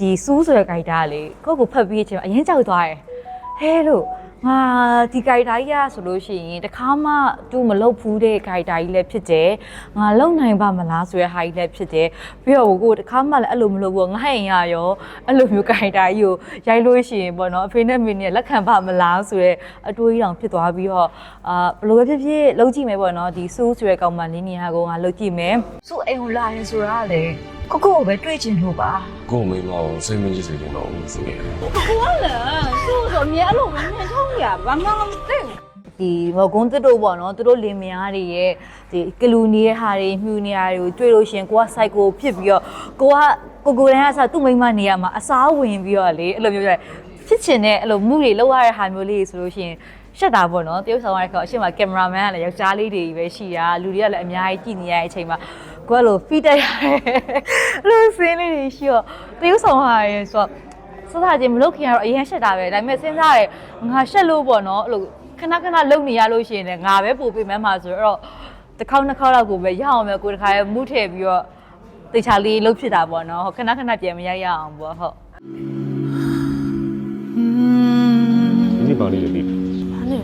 ဒီစူးဆိုတဲ့ character ကလေကိုယ့်ကိုဖတ်ပြီးအချိန်မှာအရင်ကြောက်သွားတယ်ဟဲလို့ငါဒီ character ကြီးอ่ะဆိုလို့ရှိရင်တခါမှသူမလုပ်ဘူးတဲ့ character ကြီးလည်းဖြစ်တယ်ငါလုံနိုင်ပါမလားဆိုတဲ့ဟာကြီးလည်းဖြစ်တယ်ပြီးတော့ကိုတခါမှလည်းအဲ့လိုမလုပ်ဘူးငါဟင်ရရောအဲ့လိုမျိုး character ကြီးကိုရိုက်လို့ရှိရင်ပေါ့နော်အဖေနဲ့မင်းနဲ့လက်ခံပါမလားဆိုတဲ့အတွေးတောင်ဖြစ်သွားပြီးတော့အာဘယ်လိုပဲဖြစ်ဖြစ်လုပ်ကြည့်မယ်ပေါ့နော်ဒီစူးဆိုတဲ့ကောင်မလေးနေရာကိုငါလုပ်ကြည့်မယ်စူးအိမ်ကိုလာရင်ဆိုတာကလေ ကိုကိုကိုပဲတွေ့ချင်လို့ပါကို့မိမကိုစိတ်မကြည့်စေချင်တော့ဘူးဆိုရင်ဆိုတော့မြဲလို့မမြင်ထုံးရဘာမှမသိဘူးဒီမကုန်းတို့ပေါ့နော်သူတို့လင်မယားတွေရဲ့ဒီကလူနီရဲ့ဟာတွေမြူနေရာတွေကိုတွေ့လို့ရှရင်ကိုက cycle ဖြစ်ပြီးတော့ကိုကကိုကိုတန်းကစားသူ့မိန်းမနေရာမှာအစားဝင်ပြီးတော့လေအဲ့လိုမျိုးပြဖြစ်ချင်တဲ့အဲ့လိုမှုတွေလောက်ရတဲ့ဟာမျိုးလေးဆိုလို့ရှရင်ရှက်တာပေါ့နော်တရုပ်ဆောင်ရတဲ့ခါအရှိမကင်မရာမန်ကလည်းယောက်ျားလေးတွေပဲရှိတာလူတွေကလည်းအများကြီးကြည့်နေရတဲ့အချိန်မှာ ကိုကလို feed တက်ရတယ်အဲ့လိုစင်းလေးတွေရှိတော့တရုပ်ဆောင်ရရဲဆိုတော့စစချင်းမလုပ်ခင်ကတော့အရင်ရှက်တာပဲဒါပေမဲ့စဉ်းစားရဲငါရှက်လို့ပေါ့နော်အဲ့လိုခဏခဏလုံနေရလို့ရှိရင်လည်းငါပဲပို့ပေးမှန်းမှာဆိုတော့တစ်ခေါက်နှစ်ခေါက်လောက်ကိုပဲရအောင်ပဲကိုယ်တစ်ခါရဲမူးထည့်ပြီးတော့တေချာလေးလှုပ်ဖြစ်တာပေါ့နော်ဟုတ်ခဏခဏပြန်မရရအောင်ပေါ့ဟုတ်ဒီနေ့ပါလေးလေးဘာလဲ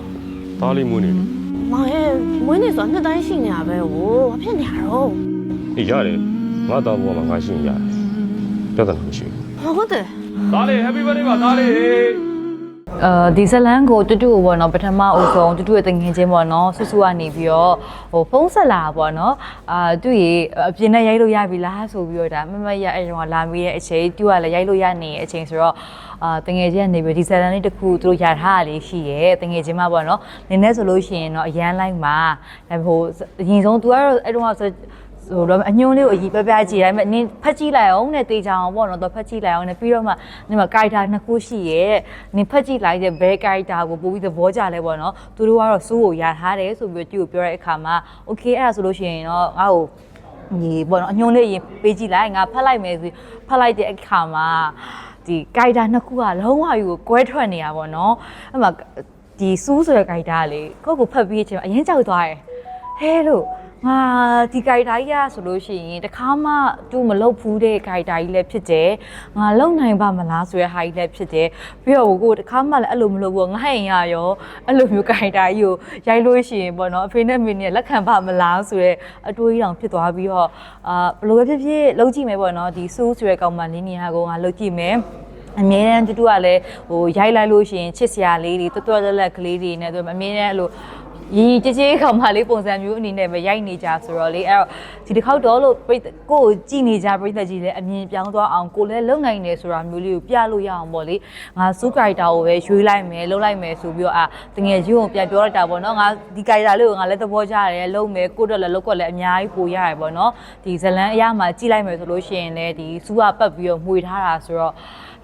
သားလေးမွေးနေတယ်မောင်ရဲ့မွေးနေဆိုတော့နှစ်တိုင်းရှိနေတာပဲဟိုဘာဖြစ်နေရတော့ အေးရတယ်ငါသားဘဝမှာငါရှိရင်ရတယ်ပြဿနာမရှိဘူးဟုတ်တယ်သားလေး happy birthday ပါသားလေးအဲဒီဇလန်ကိုတူတူကိုပေါ့နော်ပထမအုပ်ဆုံးတူတူရဲ့တငင်ချင်းပေါ့နော်ဆူဆူကနေပြီးတော့ဟိုဖုံးဆက်လာပေါ့နော်အာသူရေအပြင်နဲ့ရိုက်လို့ရပြီလားဆိုပြီးတော့ဒါမမရအဲ့တော့လာမေးရဲ့အချိန်တူကလည်းရိုက်လို့ရနေတဲ့အချိန်ဆိုတော့အာတငယ်ချင်းကနေပြီးဒီဇလန်လေးတစ်ခုသူတို့ရထားတာလေးရှိရဲ့တငယ်ချင်းမပေါ့နော်နင်းနေဆိုလို့ရှိရင်တော့အရန်လိုက်မှာဒါဟိုအရင်ဆုံး तू ကတော့အဲ့တော့ ဆိုဆိုတော့အညွန့်လေးကိုအကြီးပြပြကြည့်ဒါပေမဲ့နင်းဖက်ကြည့်လိုက်အောင်နဲ့တေချာအောင်ပေါ့နော်တော့ဖက်ကြည့်လိုက်အောင်နဲ့ပြီးတော့မှနင်းမှာကာရီတာနှစ်ခုရှိရဲ့နင်းဖက်ကြည့်လိုက်တဲ့ဘဲကာရီတာကိုပို့ပြီးသဘောကျလဲပေါ့နော်သူတို့ကတော့စိုးကိုရထားတယ်ဆိုပြီးတော့သူ့ကိုပြောတဲ့အခါမှာโอเคအဲ့ဒါဆိုလို့ရှိရင်တော့ငါ့ကိုညီပေါ့နော်အညွန့်လေးရင်ပေးကြည့်လိုက်ငါဖက်လိုက်မယ်ဆိုဖက်လိုက်တဲ့အခါမှာဒီကာရီတာနှစ်ခုကလုံးဝယူကိုကွဲထွက်နေတာပေါ့နော်အဲ့မှာဒီစူးဆိုတဲ့ကာရီတာကလေကိုယ့်ကိုဖက်ပြီးအချိန်မှာအရင်ကြောက်သွားတယ်ဟဲလို့ ငါဒီ character ကြီးอ่ะဆိုလို့ရှိရင်တခါမှသူမလုပ်ဘူးတဲ့ character ကြီးလည်းဖြစ်တယ်ငါလုံနိုင်ပါမလားဆိုတဲ့ဟာကြီးလည်းဖြစ်တယ်ပြီးတော့ကိုတခါမှလည်းအဲ့လိုမလုပ်ဘူးငါဟင်ရရောအဲ့လိုမျိုး character ကြီးကိုရိုက်လို့ရှိရင်ပေါ့နော်အဖေနဲ့မင်းနဲ့လက်ခံပါမလားဆိုတဲ့အတွေးတောင်ဖြစ်သွားပြီးတော့အာဘယ်လိုပဲဖြစ်ဖြစ်လုပ်ကြည့်မယ်ပေါ့နော်ဒီစူးဆိုတဲ့ကောင်မလေးနေရာကိုငါလုပ်ကြည့်မယ်အမြဲတမ်းတူတူကလည်းဟိုရိုက်လိုက်လို့ရှိရင်ချစ်စရာလေးတွေတွတ်တွတ်လက်လက်ကလေးတွေနဲ့သူအမြဲတမ်းအဲ့လို ရီကြည်ကြည်ကောင်မလေးပုံစံမျိုးအနေနဲ့ပဲရိုက်နေကြဆိုတော့လေအဲ့တော့ဒီတစ်ခေါက်တော့လို့ပြိတ္တကိုကိုကြည်နေကြပြိတ္တကြီးလည်းအမြင်ပြောင်းသွားအောင်ကိုလည်းလုံနိုင်တယ်ဆိုတာမျိုးလေးကိုပြလို့ရအောင်ပေါ့လေငါစူးကာရီတာကိုပဲရွေးလိုက်မယ်လုံလိုက်မယ်ဆိုပြီးတော့အာတငယ်ကြီးကိုပြန်ပြောလိုက်တာပေါ့နော်ငါဒီကာရီတာလေးကိုငါလည်းသဘောကျတယ်လုံမယ်ကိုတော့လည်းလုံကွက်လည်းအများကြီးပိုရရပေါ့နော်ဒီဇလန်အရာမှာကြည်လိုက်မယ်ဆိုလို့ရှိရင်လည်းဒီစူးကပတ်ပြီးတော့မှွေထားတာဆိုတော့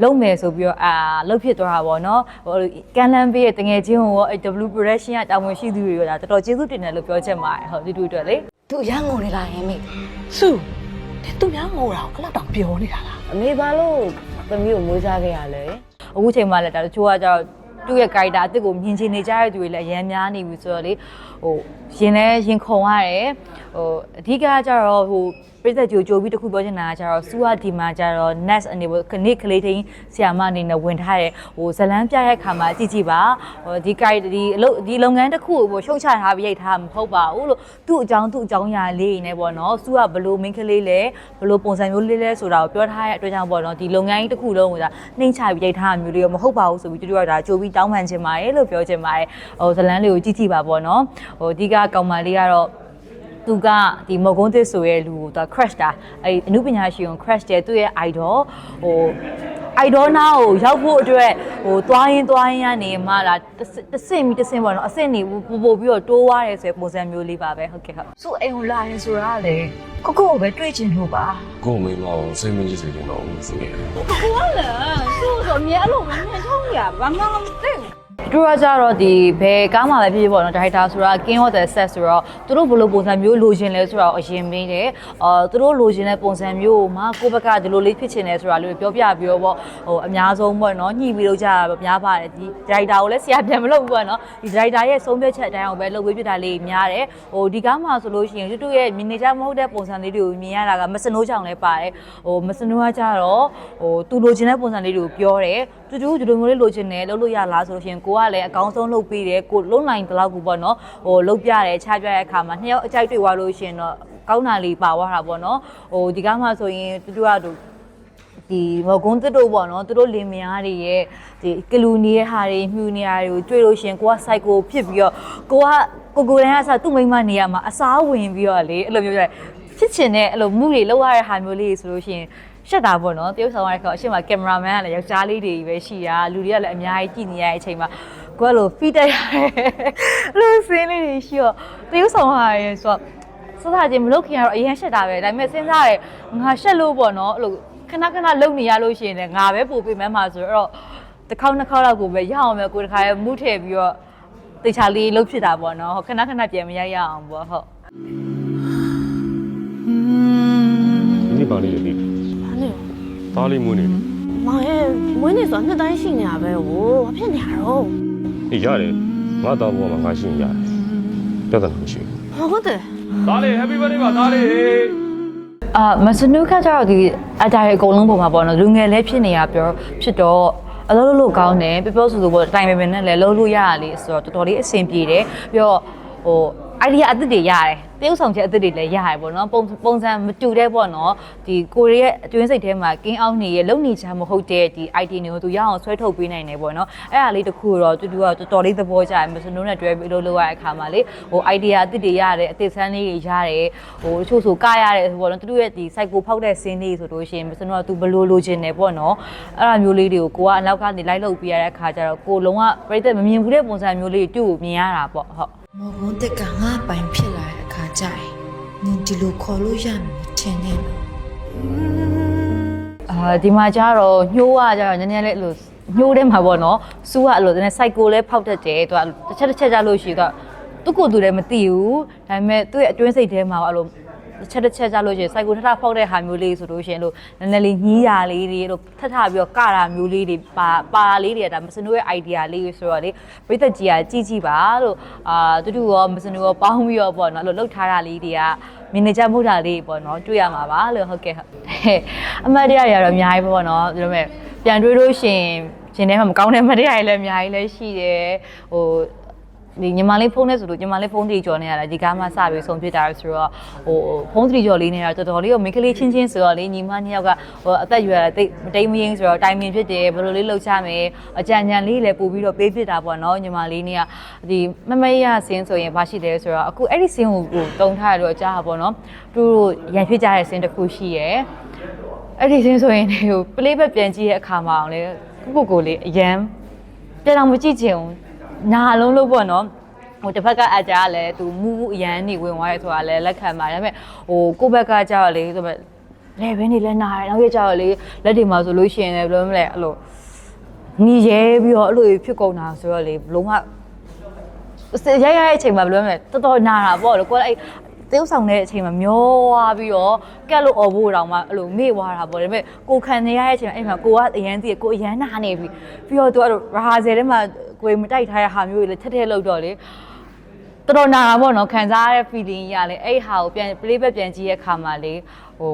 လုံးမယ်ဆိုပြီးတော့အာလှုပ်ဖြစ်သွားတာပေါ့နော်ဟိုကန်လန်ပေးရဲ့တငယ်ချင်းကိုအဲ့ W production ကတာဝန်ရှိသူတွေကဒါတော်တော်ကျေးဇူးတင်တယ်လို့ပြောချက်ပါတယ်ဟုတ်ဒီတူအတွက်လေသူရငုံနေလားဟင်မေစုသူများငိုတာကိုဘယ်တော့ပြောနေတာလားအမေဘာလို့သမီးကိုမွေးစားခဲ့ရလဲအခုချိန်မှလည်းဒါတချို့ကကြတော့သူ့ရဲ့ character အစ်စ်ကိုမြင်ချင်နေကြတဲ့သူတွေလည်းအများများနေပြီဆိုတော့လေဟိုရင်လဲရင်ခုန်ရတယ်ဟိုအဓိကကြတော့ဟို ပြည့်သက်ကြိုကြိုပြီးတစ်ခုပြောချင်တာကကြတော့စူဟာဒီမှာကြတော့ next အနေနဲ့ခနစ်ကလေးတိုင်းဆီယာမအနေနဲ့ဝင်ထားတဲ့ဟိုဇလန်းပြရဲ့ခါမှာကြည့်ကြည့်ပါဟိုဒီ character ဒီအလုပ်ဒီလုပ်ငန်းတစ်ခုကိုဟိုရှုံချထားပြီးရိုက်ထားမှာမဟုတ်ပါဘူးလို့သူ့အကြောင်းသူ့အကြောင်းအရာလေးတွေနဲ့ပေါ့နော်စူကဘလို့မင်းကလေးလဲဘလို့ပုံစံမျိုးလေးလဲဆိုတာကိုပြောထားတဲ့အတွက်ကြောင့်ပေါ့နော်ဒီလုပ်ငန်းကြီးတစ်ခုလုံးကိုဒါနှိမ့်ချပြီးရိုက်ထားတာမျိုးလေးရောမဟုတ်ပါဘူးဆိုပြီးတူတူကဒါကြိုပြီးတောင်းပန်ချင်ပါတယ်လို့ပြောချင်ပါတယ်ဟိုဇလန်းလေးကိုကြည့်ကြည့်ပါပေါ့နော်ဟိုအဓိကကောင်မလေးကတော့ သူကဒီမော်ကွန်းသစ်ဆိုရဲ့လူကိုသူ crush တာအဲ့အနုပညာရှင်ကို crush တယ်သူ့ရဲ့ idol ဟို idol နာကိုရောက်ဖို့အတွက်ဟိုသွားရင်သွားရင်ကနေမှလာတစ်စင်ပြီးတစ်စင်ပေါ့နော်အစင်နေပို့ပို့ပြီးတော့တိုးသွားတယ်ဆိုတဲ့ပုံစံမျိုးလေးပါပဲဟုတ်ကဲ့ဟုတ်သူ့အိမ်ကိုလာရင်ဆိုတာကလေကိုကိုကိုပဲတွေ့ချင်လို့ပါကို့မိမကိုစိတ်မကြည့်စေချင်တော့ဘူးဆိုရင်ကိုကလည်းသူ့ဆိုမြဲလို့မမြင်ထုံးရဘာမှမသိဘူး သူတို့ကကြတော့ဒီဘယ်ကားမှပဲဖြစ်ဖြစ်ပေါ့နော်ဒါရိုက်တာဆိုတာ King of the Set ဆိုတော့သူတို့ဘယ်လိုပုံစံမျိုးလိုချင်လဲဆိုတော့အရင်မင်းတယ်အာသူတို့လိုချင်တဲ့ပုံစံမျိုးကိုမှကိုယ့်ဘက်ကဒီလိုလေးဖြစ်ချင်တယ်ဆိုတာလေးပြောပြပြီးတော့ပေါ့ဟိုအများဆုံးပေါ့နော်ညှိပြီးတော့ကြတာပဲများပါတယ်ဒီဒါရိုက်တာကိုလည်းဆရာပြန်မလုပ်ဘူးပေါ့နော်ဒီဒါရိုက်တာရဲ့ဆုံးဖြတ်ချက်အတိုင်းအောင်ပဲလုပ်ပေးပြတာလေးများတယ်ဟိုဒီကားမှာဆိုလို့ရှိရင်သူတို့ရဲ့မြင်နေကြမဟုတ်တဲ့ပုံစံလေးတွေကိုမြင်ရတာကမစနိုးကြောင်လည်းပါတယ်ဟိုမစနိုးကကြတော့ဟိုသူလိုချင်တဲ့ပုံစံလေးတွေကိုပြောတယ်တူတူဒီလိုမျိုးလေးလိုချင်တယ်လုပ်လို့ရလားဆိုလို့ရှိရင်ကိုကလည်းအကောင်းဆုံးလုပ်ပေးတယ်ကိုလုံးနိုင်တဲ့လောက်ကူပေါ့နော်ဟိုလုပ်ပြတယ်ချပြတဲ့အခါမှာနှစ်ယောက်အကြိုက်တွေ့သွားလို့ရှိရင်တော့ကောင်းတာလေးပါသွားတာပေါ့နော်ဟိုဒီကားမှာဆိုရင်တူတူကတူဒီမကုန်းတစ်တို့ပေါ့နော်သူတို့လင်မယားတွေရဲ့ဒီကလူနီရဲ့ဟာတွေမြူနေရာတွေကိုတွေ့လို့ရှရင်ကိုက psycho ဖြစ်ပြီးတော့ကိုကကိုကိုတန်းကစားသူ့မိန်းမနေရာမှာအစားဝင်ပြီးတော့လေအဲ့လိုမျိုးပြဖြစ်ချင်တဲ့အဲ့လိုမှုတွေလောက်ရတဲ့ဟာမျိုးလေးဆိုလို့ရှရင် ရှက်တာပေါ့နော်တရုပ်ဆောင်ရတဲ့ခါအရှိမကင်မရာမန်ကလည်းယောက်ျားလေးတွေပဲရှိတာလူတွေကလည်းအများကြီးကြည့်နေရတဲ့အချိန်မှာကိုကလို့ဖီးတက်ရတယ်လူစင်းလေးတွေရှိတော့တရုပ်ဆောင်ရရဲဆိုတော့စစချင်းမလုပ်ခင်ကတော့အရင်ရှက်တာပဲဒါပေမဲ့စဉ်းစားရဲငါရှက်လို့ပေါ့နော်အဲ့လိုခဏခဏလုံနေရလို့ရှိရင်လည်းငါပဲပို့ပေးမှန်းမှာဆိုတော့တစ်ခေါက်နှစ်ခေါက်လောက်ကိုပဲရအောင်ပဲကိုတစ်ခါရဲမူးထည့်ပြီးတော့တေချာလေးလှုပ်ဖြစ်တာပေါ့နော်ဟုတ်ခဏခဏပြန်မရရအောင်ပေါ့ဟုတ် သားလေးမွေးနေတယ်မောင်ရဲ့မွေးနေ့ဆိုတာနှစ်တိုင်းရှိနေတာပဲဟိုဘာဖြစ်နေရတော့အေးရတယ်ငါသားဘဝမှာငါရှိရင်ရတယ်ပြဿနာမရှိဘူးဟုတ်တယ်သားလေး happy birthday ပါသားလေးအာမစနုခါကျတော့ဒီအတားရဲ့အကုန်လုံးပုံမှာပေါ့နော်လူငယ်လည်းဖြစ်နေရပြောဖြစ်တော့အလုပ်လုပ်လို့ကောင်းတယ်ပြောပြောဆိုဆိုပေါ့တိုင်ပင်ပင်နဲ့လည်းလုပ်လို့ရရလေဆိုတော့တော်တော်လေးအဆင်ပြေတယ်ပြီးတော့ဟို idea အသစ်တွေရတယ်တရုပ်ဆောင်ချက်အသစ်တွေလည်းရတယ်ပေါ့နော်ပုံပုံစံမတူတဲ့ပေါ့နော်ဒီကိုရီးယားအတွင်းစိတ်ထဲမှာကင်းအောင်နေရဲ့လုံနေချမ်းမဟုတ်တဲ့ဒီ idea တွေကိုသူရအောင်ဆွဲထုတ်ပေးနိုင်တယ်ပေါ့နော်အဲ့ဒါလေးတစ်ခုတော့တူတူကတော်တော်လေးသဘောကျတယ်မစနိုးနဲ့တွဲပြီးလို့လုပ်ရတဲ့အခါမှာလေဟို idea အသစ်တွေရတယ်အသစ်ဆန်းလေးတွေရတယ်ဟိုတချို့ဆိုကရတယ်ပေါ့နော်တူတူရဲ့ဒီ site ကိုဖောက်တဲ့စင်းလေးဆိုလို့ရှိရင်မစနိုးကသူဘလို့လိုချင်တယ်ပေါ့နော်အဲ့ဒါမျိုးလေးတွေကိုကိုကအနောက်ကနေလိုက်လုပ်ပြရတဲ့အခါကျတော့ကိုလုံးဝပြိတ္တမမြင်ဘူးတဲ့ပုံစံမျိုးလေးတွေတူကိုမြင်ရတာပေါ့ဟုတ် မော်ကွန်းတက်ကငါပိုင်ဖြစ်လာတဲ့အခါကျရင်နင်ဒီလိုခေါ်လို့ရမယ်မထင်နဲ့နော်အာဒီမှာကျတော့ညှိုးကကျတော့နည်းနည်းလေးအဲ့လိုညှိုးတဲ့မှာပေါ့နော်စူးကအဲ့လိုနည်းနည်း cycle လဲဖောက်တတ်တယ်သူကတစ်ချက်တစ်ချက်ကြလို့ရှိရင်သူကသူ့ကိုယ်သူလည်းမသိဘူးဒါပေမဲ့သူ့ရဲ့အတွင်းစိတ်ထဲမှာအဲ့လို တစ်ချက်တစ်ချက်ကြလို့ရှိရင် cycle ထထဖောက်တဲ့ဟာမျိုးလေးဆိုလို့ရှိရင်လို့နည်းနည်းလေးညှီးရလေးတွေလို့ထထပြီးတော့ကတာမျိုးလေးတွေပါပါလေးတွေကဒါမစနိုးရဲ့ idea လေးဆိုတော့လေပြိသက်ကြီးကကြည့်ကြည့်ပါလို့အာတူတူရောမစနိုးရောပေါင်းပြီးတော့ပေါ့နော်အဲ့လိုလှုပ်ထားတာလေးတွေကမင်းနေကြမှုတာလေးပေါ့နော်တွေ့ရမှာပါလို့ဟုတ်ကဲ့ဟုတ်အမတ်တရားတွေကတော့အများကြီးပဲပေါ့နော်ဒါပေမဲ့ပြန်တွေးလို့ရှိရင်ရှင်ထဲမှာမကောင်းတဲ့အမတ်တရားတွေလည်းအများကြီးလည်းရှိတယ်ဟို ဒီညီမလေးဖုန်းနဲ့ဆိုလို့ညီမလေးဖုန်းတီကြော်နေရတာဒီကားမှစပြီးဆုံးဖြစ်တာဆိုတော့ဟိုဖုန်းတီကြော်လေးနေတာတော်တော်လေးကိုမိန်းကလေးချင်းချင်းဆိုတော့လေညီမနှစ်ယောက်ကဟိုအသက်အရွယ်တိတ်မတိမ်မရင်းဆိုတော့တိုင်ပင်ဖြစ်တယ်ဘယ်လိုလေးလှုပ်ချမယ်အကြံဉာဏ်လေးလည်းပို့ပြီးတော့ပေးဖြစ်တာပေါ့နော်ညီမလေးနေကဒီမမရဆင်းဆိုရင်ဘာရှိတယ်ဆိုတော့အခုအဲ့ဒီဆင်းကိုကိုတုံထားရတော့ကြားတာပေါ့နော်သူတို့ရန်ဖြစ်ကြတဲ့ဆင်းတစ်ခုရှိရယ်အဲ့ဒီစင်းဆိုရင်ဒီကို play back ပြန်ကြည့်တဲ့အခါမှာအောင်လေကိုကိုကိုလေးအရန်ပြန်တော့မကြည့်ချင်ဘူး နာလုံးလို့ပေါ့နော်ဟိုတစ်ဖက်ကအကြကလည်းသူမူးအရန်နေဝင်သွားရဲဆိုတာလည်းလက်ခံပါတယ်ဒါပေမဲ့ဟိုကိုယ့်ဘက်ကကြတော့လေဆိုတော့လေဘင်းနေလဲနားတယ်နောက်ရကြတော့လေလက်တွေမှာဆိုလို့ရှိရင်လည်းဘယ်လိုမလဲအဲ့လိုညီရဲပြီးတော့အဲ့လိုဖြစ်ကုန်တာဆိုတော့လေဘလုံးဝရရတဲ့အချိန်မှာဘယ်လိုလဲတော်တော်နာတာပေါ့လေကိုယ်အဲ့တေးဥဆောင်တဲ့အချိန်မှာမျောသွားပြီးတော့ကက်လို့អော်ဖို့တောင်မှအဲ့လိုမေ့သွားတာပေါ့ဒါပေမဲ့ကိုခံနေရတဲ့အချိန်မှာအဲ့မှာကိုကအရန်တည်းကိုအရန်နာနေပြီပြီးတော့သူအဲ့လိုရာဟာဆယ်ထဲမှာ ကိုယ်မတိုက်ထားတဲ့ဟာမျိုးတွေလည်းထက်ထက်လောက်တော့လေတော်တော်နာတာပေါ့နော်ခံစားရတဲ့ feeling ကြီးရလေအဲ့ဟာကိုပြန် play back ပြန်ကြည့်ရဲ့ခါမှာလေဟို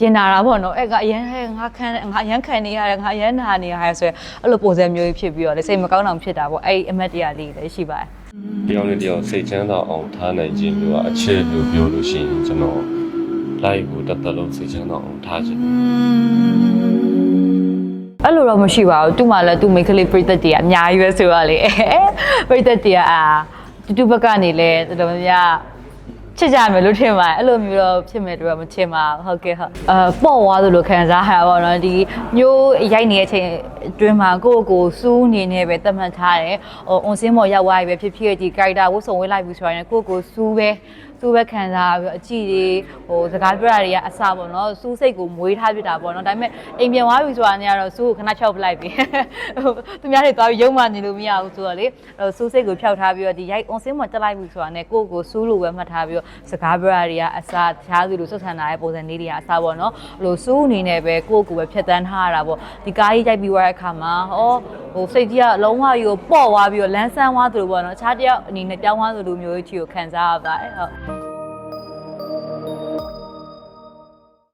ရင်နာတာပေါ့နော်အဲ့ကအရန်ဟဲ့ငါခံငါအရန်ခံနေရတယ်ငါအရန်နာနေရတယ်ဆိုရယ်အဲ့လိုပုံစံမျိုးကြီးဖြစ်ပြီးတော့လေစိတ်မကောင်းအောင်ဖြစ်တာပေါ့အဲ့အမတ်တရားလေးလည်းရှိပါတယ်တယောက်နဲ့တယောက်စိတ်ချမ်းသာအောင်ထားနိုင်ခြင်းလို့အချက်လို့ပြောလို့ရှိရင်ကျွန်တော် live ကိုတစ်သက်လုံးစိတ်ချမ်းသာအောင်ထားခြင်း အဲ့လိုတော့မရှိပါဘူးသူ့မှာလည်းသူ့မိန်းကလေးပြိသက်တည်းကအများကြီးပဲဆိုတော့လေပြိသက်တည်းကအာတူတူဘက်ကနေလဲတော်တော်များများချစ်ကြမယ်လို့ထင်ပါတယ်အဲ့လိုမျိုးတော့ဖြစ်မယ်တော့မထင်ပါဘူးဟုတ်ကဲ့ဟုတ်အာပေါ့သွားသလိုခံစားရတာပေါ့နော်ဒီမျိုးရိုက်နေတဲ့အချိန်အတွင်းမှာကိုယ့်ကိုယ်စူးနေနေပဲသတ်မှတ်ထားတယ်ဟိုအွန်စင်းမော်ရောက်သွားပြီပဲဖြစ်ဖြစ်ဒီ character ဝတ်စုံဝေးလိုက်ပြီဆိုရင်ကိုယ့်ကိုယ်စူးပဲ သူ့ပဲခံစားပြီးတော့အကြည့်တွေဟိုစကားပြောတာတွေကအစပေါ့နော်စူးစိတ်ကိုမွေးထားပြတာပေါ့နော်ဒါပေမဲ့အိမ်ပြန်သွားပြီဆိုတာနဲ့ကတော့စူးကိုခဏချောက်ပလိုက်ပြီဟိုသူများတွေသွားပြီးရုံမှနေလို့မရဘူးဆိုတော့လေဟိုစူးစိတ်ကိုဖျောက်ထားပြီးတော့ဒီရိုက် on scene မှာတက်လိုက်ပြီဆိုတာနဲ့ကိုယ့်ကိုစူးလို့ပဲမှတ်ထားပြီးတော့စကားပြောတာတွေကအစတခြားသူလိုဆွဆန်တာရဲ့ပုံစံလေးတွေကအစပေါ့နော်ဟိုစူးအနေနဲ့ပဲကိုယ့်ကိုယ်ပဲဖြတ်တန်းထားရတာပေါ့ဒီကားကြီးရိုက်ပြီးသွားတဲ့အခါမှာဟောဟိုစိတ်ကြီးကအလုံးဝကြီးကိုပေါ့သွားပြီးတော့လန်းဆန်းသွားသလိုပေါ့နော်အခြားတစ်ယောက်အနေနဲ့ပြောင်းသွားသလိုမျိုးကြီးကိုခံစားရပါတယ်ဟုတ်